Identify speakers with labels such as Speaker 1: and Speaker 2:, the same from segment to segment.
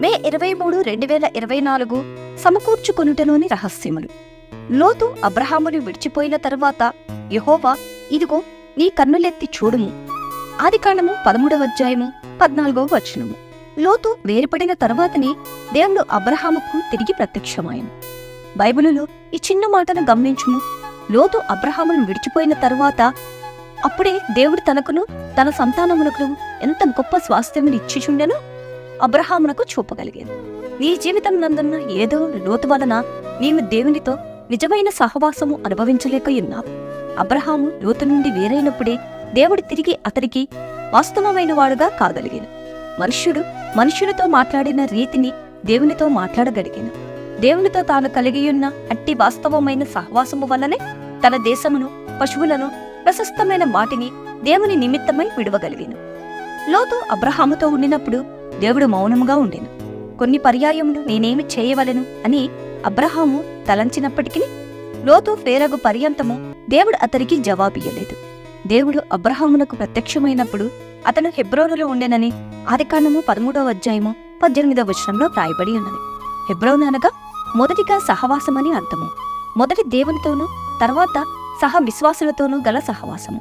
Speaker 1: మే ఇరవై మూడు రెండు వేల ఇరవై నాలుగు సమకూర్చుకొనుటలోని రహస్యములు. లోతు అబ్రహామును విడిచిపోయిన తరువాత యహోవా ఇదిగో నీ కన్నులెత్తి చూడుము. ఆదికాండము పదమూడవ అధ్యాయము పద్నాలుగవ వచనము. లోతు వేరుపడిన తరువాతనే దేవుడు అబ్రహాముకు తిరిగి ప్రత్యక్షమాయను. బైబిలులో ఈ చిన్న మాటను గమనించుము. లోతు అబ్రహామును విడిచిపోయిన తరువాత అప్పుడే దేవుడు తనకును తన సంతానమునకును ఎంత గొప్ప స్వాస్థ్యమును ఇచ్చిచుండెనో అబ్రహామునకు చూపగలిగాను నీ జీవితం నందున్న ఏదో లోతు వలన నీవు దేవునితో నిజమైన సహవాసము అనుభవించలేక ఉన్నావు. అబ్రహాము లోతు నుండి వేరైనప్పుడే దేవుడు తిరిగి అతనికి వాస్తవమైన వాడుగా కాగలిగాను మనుష్యుడు మనుషులతో మాట్లాడిన రీతిని దేవునితో మాట్లాడగలిగాను దేవునితో తాను కలిగియున్న అట్టి వాస్తవమైన సహవాసము వల్లనే తన దేశమును పశువులను ప్రశస్తమైన వాటిని దేవుని నిమిత్తమై విడవగలిగాను లోతు అబ్రహాముతో ఉండినప్పుడు దేవుడు మౌనముగా ఉండెను. కొన్ని పర్యాయములు నేనేమి చేయవలెను అని అబ్రహాము తలంచినప్పటికీ లోతు ఫేరగు పర్యంతము దేవుడు అతనికి జవాబియ్యలేదు. దేవుడు అబ్రహామునకు ప్రత్యక్షమైనప్పుడు అతను హెబ్రోనులో ఉండెనని ఆదికాండము పదమూడవ అధ్యాయము పద్దెనిమిదవ వచనంలో రాయబడి ఉన్నది. హెబ్రోన్ అనగా మొదటిగా సహవాసమని అర్థము. మొదటి దేవునితోనూ తర్వాత సహ విశ్వాసులతోనూ గల సహవాసము.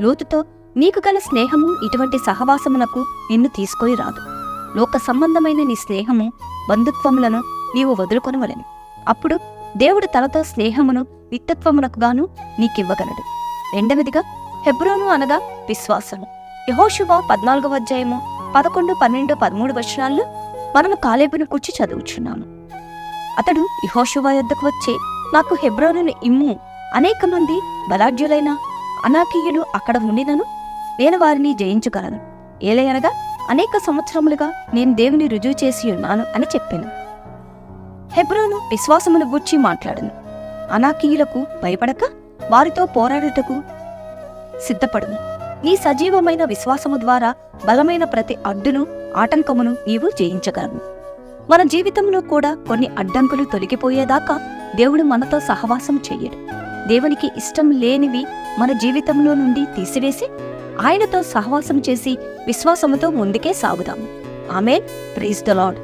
Speaker 1: లోతుతో నీకు గల స్నేహము ఇటువంటి సహవాసమునకు నిన్ను తీసుకొని రాదు. లోక సంబంధమైన నీ స్నేహము బంధుత్వములను నీవు వదులుకొనవలెను. అప్పుడు దేవుడు తనతో స్నేహమును విత్తత్వమునకు గాను నీకివ్వగలడు. రెండవదిగా హెబ్రోను అనగా విశ్వాసము. యహోశుభ పద్నాలుగవ అధ్యాయము పదకొండు పన్నెండు పదమూడు వచనాల్లో మనము కాలేబును కూర్చి చదువుచున్నాము. అతడు యహోశుభ యొద్దకు వచ్చి నాకు హెబ్రోనును ఇమ్ము. అనేక మంది బలాఢ్యులైన అనాకీయులు అక్కడ ఉండినను నేను వారిని జయించగలను. ఏలయనగా అనేక సంవత్సరములుగా నేను దేవుని రుజువు చేసి ఉన్నాను అని చెప్పాను. హెబ్రోను విశ్వాసమును గూర్చి మాట్లాడను. అనాకీయులకు భయపడక వారితో పోరాడుటకు సిద్ధపడును. నీ సజీవమైన విశ్వాసము ద్వారా బలమైన ప్రతి అడ్డును ఆటంకమును నీవు జయించగలవు. మన జీవితంలో కూడా కొన్ని అడ్డంకులు తొలగిపోయేదాకా దేవుడు మనతో సహవాసం చెయ్యడు. దేవునికి ఇష్టం లేనివి మన జీవితంలో నుండి తీసివేసి ఆయనతో సహవాసం చేసి విశ్వాసముతో ముందుకే సాగుదాము. ఆమె ప్రైజ్ ద లాడ్